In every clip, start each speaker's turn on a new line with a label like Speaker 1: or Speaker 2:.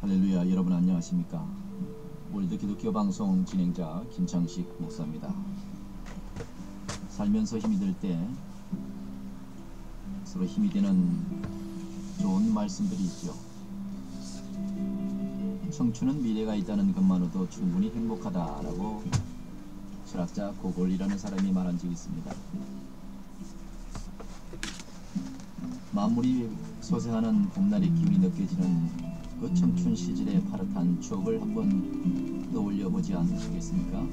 Speaker 1: 할렐루야 여러분 안녕하십니까? 월드 기독교 방송 진행자 김창식 목사입니다. 살면서 힘이 들 때 서로 힘이 되는 좋은 말씀들이 있죠. 청춘은 미래가 있다는 것만으로도 충분히 행복하다라고 철학자 고골이라는 사람이 말한 적이 있습니다. 만물이 소생하는 봄날의 기운이 느껴지는 그 청춘 시절의 파릇한 추억을 한번 떠올려 보지 않으시겠습니까?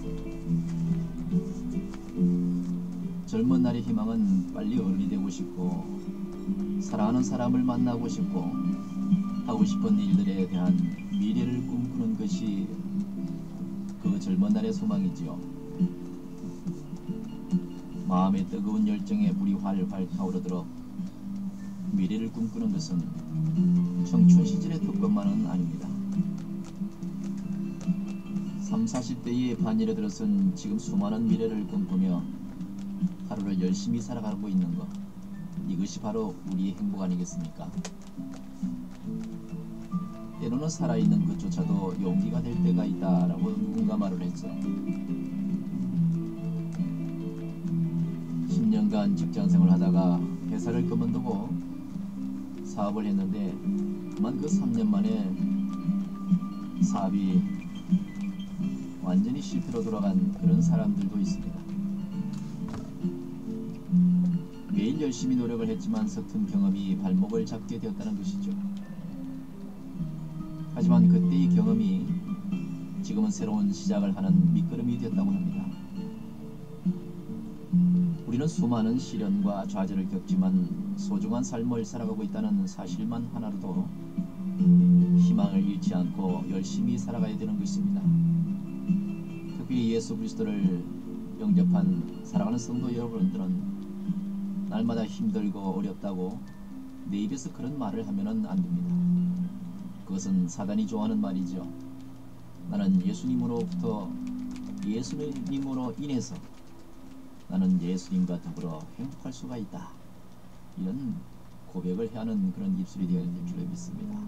Speaker 1: 젊은 날의 희망은 빨리 어른이 되고 싶고 사랑하는 사람을 만나고 싶고 하고 싶은 일들에 대한 미래를 꿈꾸는 것이 그 젊은 날의 소망이지요. 마음의 뜨거운 열정에 불이 활활 타오르도록 미래를 꿈꾸는 것은 청춘 시절의 특권만은 아닙니다. 3, 40대의 반열에 들어선 지금 수많은 미래를 꿈꾸며 하루를 열심히 살아가고 있는 것 이것이 바로 우리의 행복 아니겠습니까? 때로는 살아있는 것조차도 용기가 될 때가 있다라고 누군가 말을 했죠. 10년간 직장생활 하다가 회사를 그만두고 사업을 했는데 그만 그 3년 만에 사업이 완전히 실패로 돌아간 그런 사람들도 있습니다. 매일 열심히 노력을 했지만 서툰 경험이 발목을 잡게 되었다는 것이죠. 하지만 그때의 경험이 지금은 새로운 시작을 하는 밑거름이 되었다고 합니다. 우리는 수많은 시련과 좌절을 겪지만 소중한 삶을 살아가고 있다는 사실만 하나로도 희망을 잃지 않고 열심히 살아가야 되는 것입니다. 특히 예수 그리스도를 영접한 사랑하는 성도 여러분들은 날마다 힘들고 어렵다고 내 입에서 그런 말을 하면 안 됩니다. 그것은 사단이 좋아하는 말이죠. 나는 예수님으로부터 예수님으로 인해서 나는 예수님과 더불어 행복할 수가 있다. 이런 고백을 해야 하는 그런 입술이 되어야 될 줄로 믿습니다.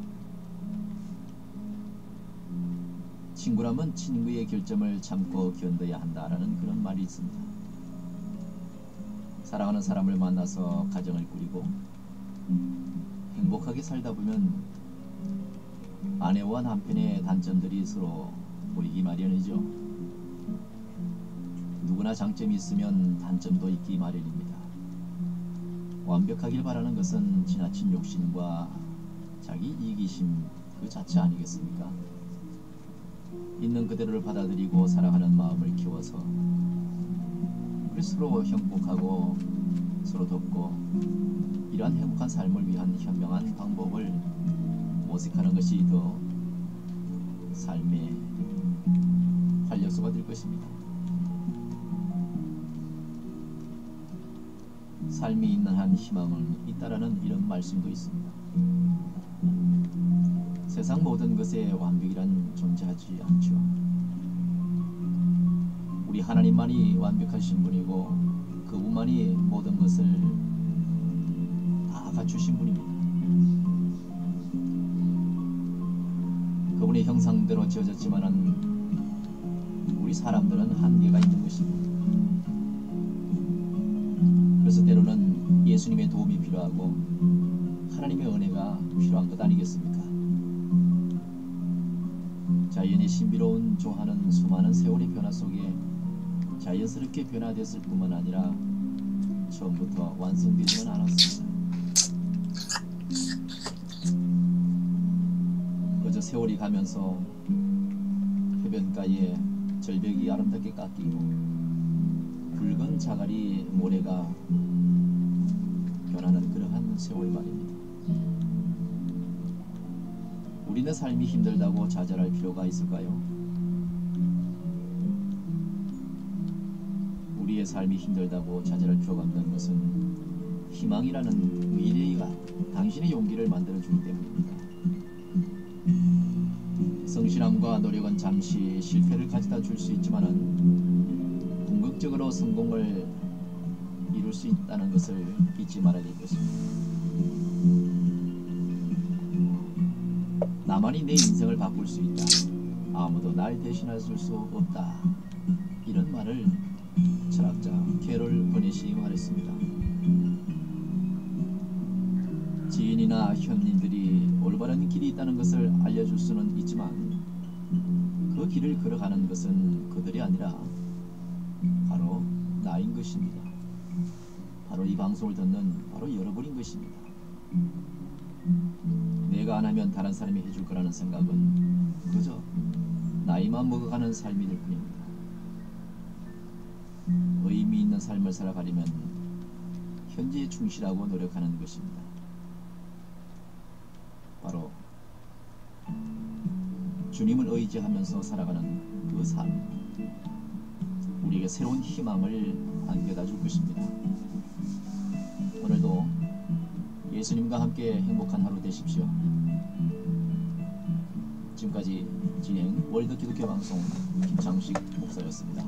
Speaker 1: 친구라면 친구의 결점을 참고 견뎌야 한다라는 그런 말이 있습니다. 사랑하는 사람을 만나서 가정을 꾸리고 행복하게 살다 보면 아내와 남편의 단점들이 서로 보이기 마련이죠. 누구나 장점이 있으면 단점도 있기 마련입니다. 완벽하길 바라는 것은 지나친 욕심과 자기 이기심 그 자체 아니겠습니까? 있는 그대로를 받아들이고 사랑하는 마음을 키워서 우리 서로 행복하고 서로 돕고 이러한 행복한 삶을 위한 현명한 방법을 모색하는 것이 더 삶의 활력소가 될 것입니다. 삶이 있는 한 희망은 있다라는 이런 말씀도 있습니다. 세상 모든 것에 완벽이란 존재하지 않죠. 우리 하나님만이 완벽하신 분이고 그분만이 모든 것을 다 갖추신 분입니다. 그분의 형상대로 지어졌지만은 우리 사람들은 한계가 있는 것입니다. 그래서 때로는 예수님의 도움이 필요하고 하나님의 은혜가 필요한 것 아니겠습니까? 자연의 신비로운 조화는 수많은 세월의 변화 속에 자연스럽게 변화됐을 뿐만 아니라 처음부터 완성되지는 않았습니다. 그저 세월이 가면서 해변가에 절벽이 아름답게 깎이고 자갈이 모래가 변하는 그러한 세월 말입니다. 우리의 삶이 힘들다고 좌절할 필요가 있을까요? 우리의 삶이 힘들다고 좌절할 필요가 없는 것은 희망이라는 미래가 당신의 용기를 만들어 주기 때문입니다. 성실함과 노력은 잠시 실패를 가져다 줄 수 있지만은 궁극적으로 성공을 이룰 수 있다는 것을 잊지 말아야 될 것입니다. 나만이 내 인생을 바꿀 수 있다. 아무도 날 대신할 수 없다. 이런 말을 철학자 캐롤 버넷이 말했습니다. 지인이나 현인들이 올바른 길이 있다는 것을 알려줄 수는 있지만 그 길을 걸어가는 것은 그들이 아니라 것입니다. 바로 이 방송을 듣는 바로 여러분인 것입니다. 내가 안 하면 다른 사람이 해줄 거라는 생각은 그저 나이만 먹어가는 삶이 될 뿐입니다. 의미 있는 삶을 살아가려면 현재에 충실하고 노력하는 것입니다. 바로 주님을 의지하면서 살아가는 그 삶, 우리에게 새로운 희망을 안겨다 줄 것입니다. 오늘도 예수님과 함께 행복한 하루 되십시오. 지금까지 진행 월드 기독교 방송 김창식 목사였습니다.